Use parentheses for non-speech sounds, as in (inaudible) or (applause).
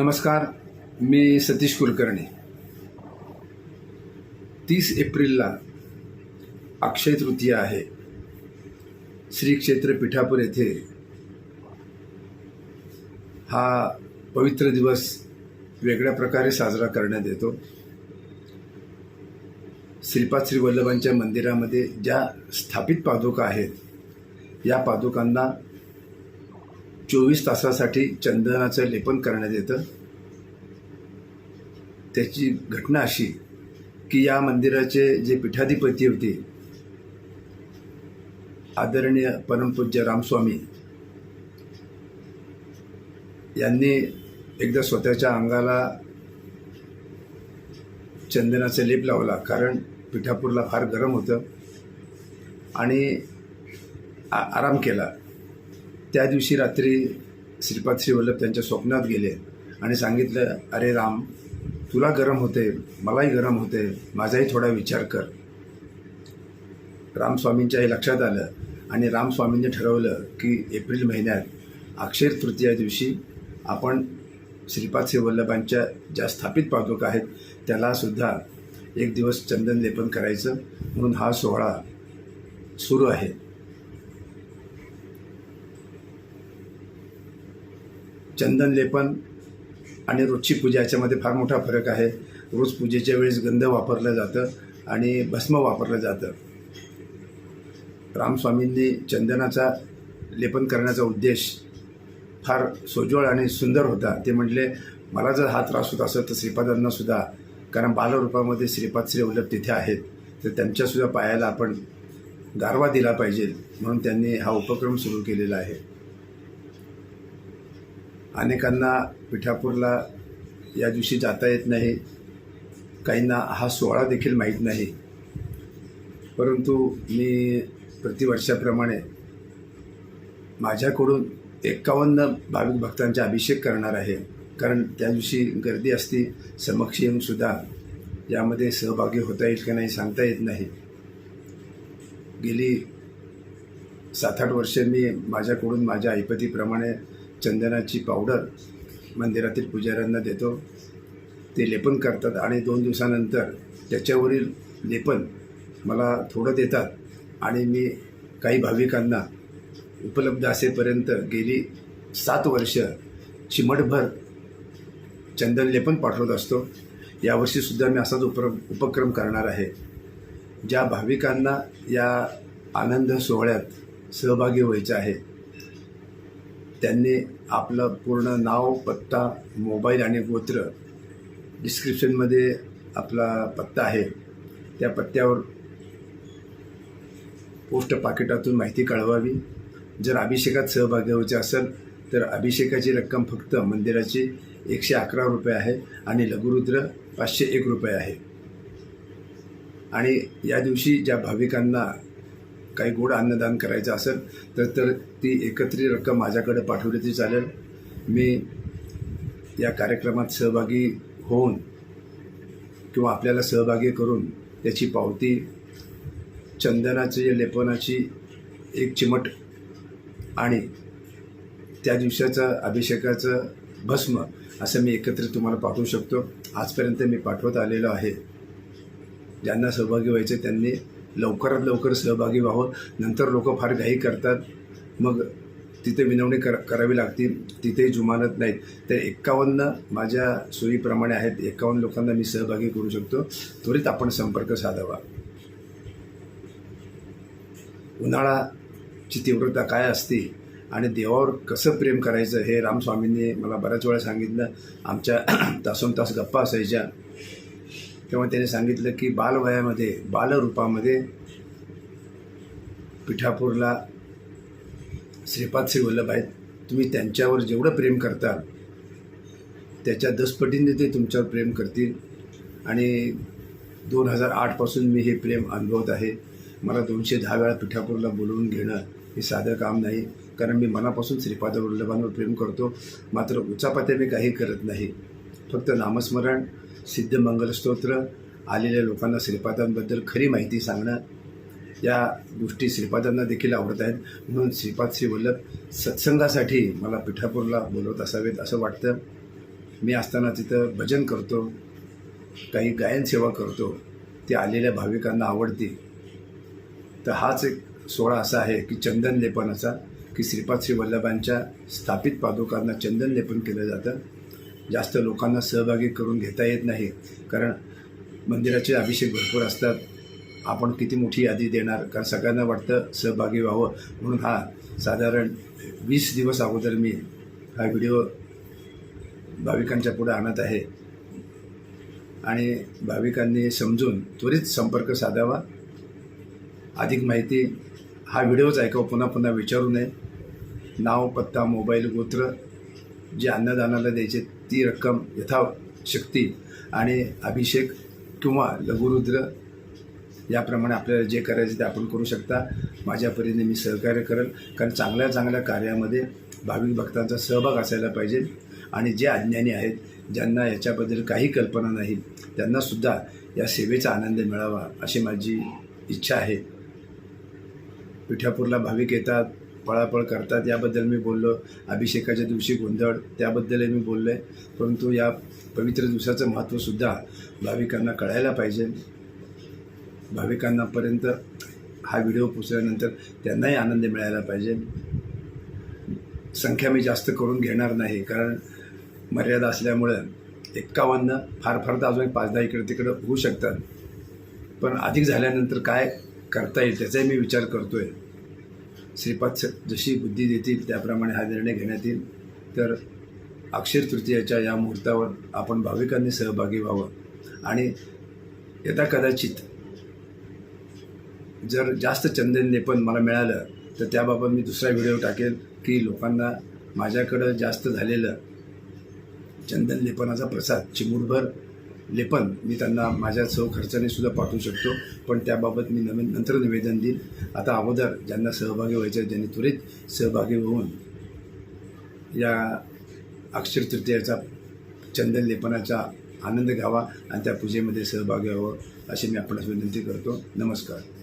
नमस्कार मी सतीश कुलकर्णी. तीस एप्रिलला अक्षय तृतीया आहे. श्री क्षेत्र पिठापूर येथे हा पवित्र दिवस वेगळ्या प्रकारे साजरा करण्यात येतो. श्रीपाद श्री वल्लभांच्या मंदिरामध्ये ज्या स्थापित पादुका आहेत या पादुकांना चोवीस तासासाठी चंदनाचं लेपन करण्यात येतं. त्याची घटना अशी की या मंदिराचे जे पीठाधिपती होते आदरणीय परमपूज्य रामस्वामी यांनी एकदा स्वतःच्या अंगाला चंदनाचा लेप लावला कारण पिठापूरला फार गरम होतं आणि आ आराम केला. त्या दिवशी रात्री श्रीपाद श्रीवल्लभ त्यांच्या स्वप्नात गेले आणि सांगितलं अरे राम तुला गरम होते मलाही गरम होते माझाही थोडा विचार कर. रामस्वामींच्या हे लक्षात आलं आणि रामस्वामींनी ठरवलं की एप्रिल महिन्यात अक्षय तृतीया दिवशी आपण श्रीपाद श्री वल्लभांच्या ज्या स्थापित पादुका आहेत त्यालासुद्धा एक दिवस चंदन लेपन करायचं म्हणून हा सोहळा सुरू आहे. चंदन लेपन आणि रोजची पूजा याच्यामध्ये फार मोठा फरक आहे. रोज पूजेच्या वेळेस गंध वापरलं जातं आणि भस्म वापरलं जातं. रामस्वामींनी चंदनाचा लेपन करण्याचा उद्देश फार सोज्वळ आणि सुंदर होता. ते म्हटले मला जर हा त्रास होत असेल तर श्रीपादांनासुद्धा कारण बालरूपामध्ये श्रीपाद श्री उलट तिथे आहेत तर त्यांच्यासुद्धा पायाला आपण गारवा दिला पाहिजे. म्हणून त्यांनी हा उपक्रम सुरू केलेला आहे. अनेकांना पिठापूरला या दिवशी जाता येत नाही. काहींना हा सोहळा देखील माहीत नाही. परंतु मी प्रतिवर्षाप्रमाणे माझ्याकडून एकावन्न भाविक भक्तांचा अभिषेक करणार आहे. कारण त्या दिवशी गर्दी असती समक्ष येऊनसुद्धा यामध्ये सहभागी होता येईल का नाही सांगता येत नाही. गेली सात आठ वर्षे मी माझ्याकडून माझ्या ऐपतीप्रमाणे चंदनाची पावडर मंदिरातील पुजाऱ्यांना देतो. ते लेपन करतात आणि दोन दिवसानंतर त्याच्यावरील लेपन मला थोडं देतात आणि मी काही भाविकांना उपलब्ध असेपर्यंत गेली सात वर्ष चिमटभर चंदन लेपन पाठवत असतो. यावर्षीसुद्धा मी असाच उपक्रम उपक्रम करणार आहे. ज्या भाविकांना या आनंद सोहळ्यात सहभागी व्हायचं आहे त्यांनी आपलं पूर्ण नाव पत्ता मोबाईल आणि गोत्र डिस्क्रिप्शनमध्ये आपला पत्ता आहे. त्या पत्त्यावर पोस्ट पाकिटातून माहिती कळवावी. जर अभिषेकात सहभागी व्हायचे असेल तर अभिषेकाची रक्कम फक्त मंदिराची एकशे अकरा रुपये आहे आणि लघुरुद्र पाचशे एक रुपये आहे. आणि या दिवशी ज्या भाविकांना काही गोड अन्नदान करायचं असेल तर तर ती एकत्रित रक्कम माझ्याकडे पाठवली तरी चालेल. मी या कार्यक्रमात सहभागी होऊन किंवा आपल्याला सहभागी करून त्याची पावती चंदनाची लेपनाची एक चिमट आणि त्या दिवसाचं अभिषेकाचं भस्म असं मी एकत्रित तुम्हाला पाठवू शकतो. आजपर्यंत मी पाठवत आलेलो आहे. ज्यांना सहभागी व्हायचे त्यांनी लवकरात लवकर सहभागी व्हावं. नंतर लोक फार घाई करतात. मग तिथे विनवणी कर करावी लागते तिथेही जुमानत नाहीत. तर एक्कावन्न माझ्या सोयीप्रमाणे आहेत. एक्कावन्न लोकांना मी सहभागी करू शकतो. त्वरित आपण संपर्क साधावा. उन्हाळाची तीव्रता काय असते आणि देवावर कसं प्रेम करायचं हे रामस्वामींनी मला बऱ्याच वेळा सांगितलं. आमच्या (clears throat) तासोन तास गप्पा असायच्या. तेव्हा त्याने सांगितलं की बालवयामध्ये बालरूपामध्ये पिठापूरला श्रीपाद श्री वल्लभ आहेत तुम्ही त्यांच्यावर जेवढं प्रेम करताल त्याच्या दसपटीने ते तुमच्यावर प्रेम करतील. आणि दोन हजार आठपासून मी हे प्रेम अनुभवत आहे. मला दोनशे दहा वेळा पिठापूरला बोलवून घेणं हे साधं काम नाही कारण मी मनापासून श्रीपाद वल्लभांवर प्रेम करतो. मात्र उचापात्या मी काही करत नाही. फक्त नामस्मरण सिद्ध मंगलस्तोत्र आलेल्या लोकांना श्रीपादांबद्दल खरी माहिती सांगणं या गोष्टी श्रीपादांना देखील आवडत आहेत. म्हणून श्रीपाद श्री वल्लभ सत्संगासाठी मला पिठापूरला बोलवत असावेत असं वाटतं. मी असताना तिथं भजन करतो काही गायन सेवा करतो. ती आलेल्या भाविकांना आवडते. तर हाच एक सोहळा असा आहे की चंदन लेपनाचा की श्रीपाद श्री वल्लभांच्या स्थापित पादुकांना चंदन लेपन केलं जातं. जास्त लोकांना सहभागी करून घेता येत नाही. कारण मंदिराचे अभिषेक भरपूर असतात. आपण किती मोठी यादी देणार? कारण सगळ्यांना वाटतं सहभागी व्हावं. म्हणून हा साधारण वीस दिवस अगोदर मी हा व्हिडिओ भाविकांच्या पुढे आणत आहे. आणि भाविकांनी समजून त्वरित संपर्क साधावा. अधिक माहिती हा व्हिडिओच ऐकावं. पुन्हा पुन्हा विचारू नये. नाव पत्ता मोबाईल गोत्र जे अन्नदानाला द्यायचे ती रक्कम यथाशक्ती आणि अभिषेक किंवा लघुरुद्र याप्रमाणे आपल्याला जे करायचे ते आपण करू शकता. माझ्या परीने मी सहकार्य करेल. कारण चांगल्या चांगल्या कार्यामध्ये भाविक भक्तांचा सहभाग असायला पाहिजे. आणि जे अज्ञानी आहेत ज्यांना याच्याबद्दल काही कल्पना नाही त्यांनासुद्धा या सेवेचा आनंद मिळावा अशी माझी इच्छा आहे. पिठापूरला भाविक येतात. पळापळ करतात याबद्दल मी बोललो. अभिषेकाच्या दिवशी गोंधळ त्याबद्दलही मी बोललो. आहे परंतु या पवित्र दिवसाचं महत्त्वसुद्धा भाविकांना कळायला पाहिजे. भाविकांनापर्यंत हा व्हिडिओ पोचल्यानंतर त्यांनाही आनंद मिळायला पाहिजे. संख्या मी जास्त करून घेणार नाही कारण मर्यादा असल्यामुळं एक्कावन्न फार फार तर अजून एक पाच दहा इकडे तिकडं होऊ शकतात. पण अधिक झाल्यानंतर काय करता येईल त्याचाही मी विचार करतो आहे श्रीपाद स- जशी बुद्धी देतील त्याप्रमाणे हा निर्णय घेण्यात येईल. तर अक्षर तृतीयाच्या या मुहूर्तावर आपण भाविकांनी सहभागी व्हावं. आणि यथा कदाचित जर जास्त चंदन लेपन मला मिळालं तर त्याबाबत मी दुसरा व्हिडिओ टाकेल की लोकांना माझ्याकडं जास्त झालेलं चंदन लेपनाचा प्रसाद चिमूटभर लेपन मी त्यांना माझ्या सह सुद्धा पाठवू शकतो. पण त्याबाबत मी नवीन नंतर निवेदन देईन. आता अगोदर ज्यांना सहभागी व्हायचं आहे त्वरित सहभागी होऊन या अक्षर तृतीयाचा चंदन लेपनाचा आनंद घ्यावा आणि त्या पूजेमध्ये सहभागी व्हावं अशी मी आपणास विनंती करतो. नमस्कार.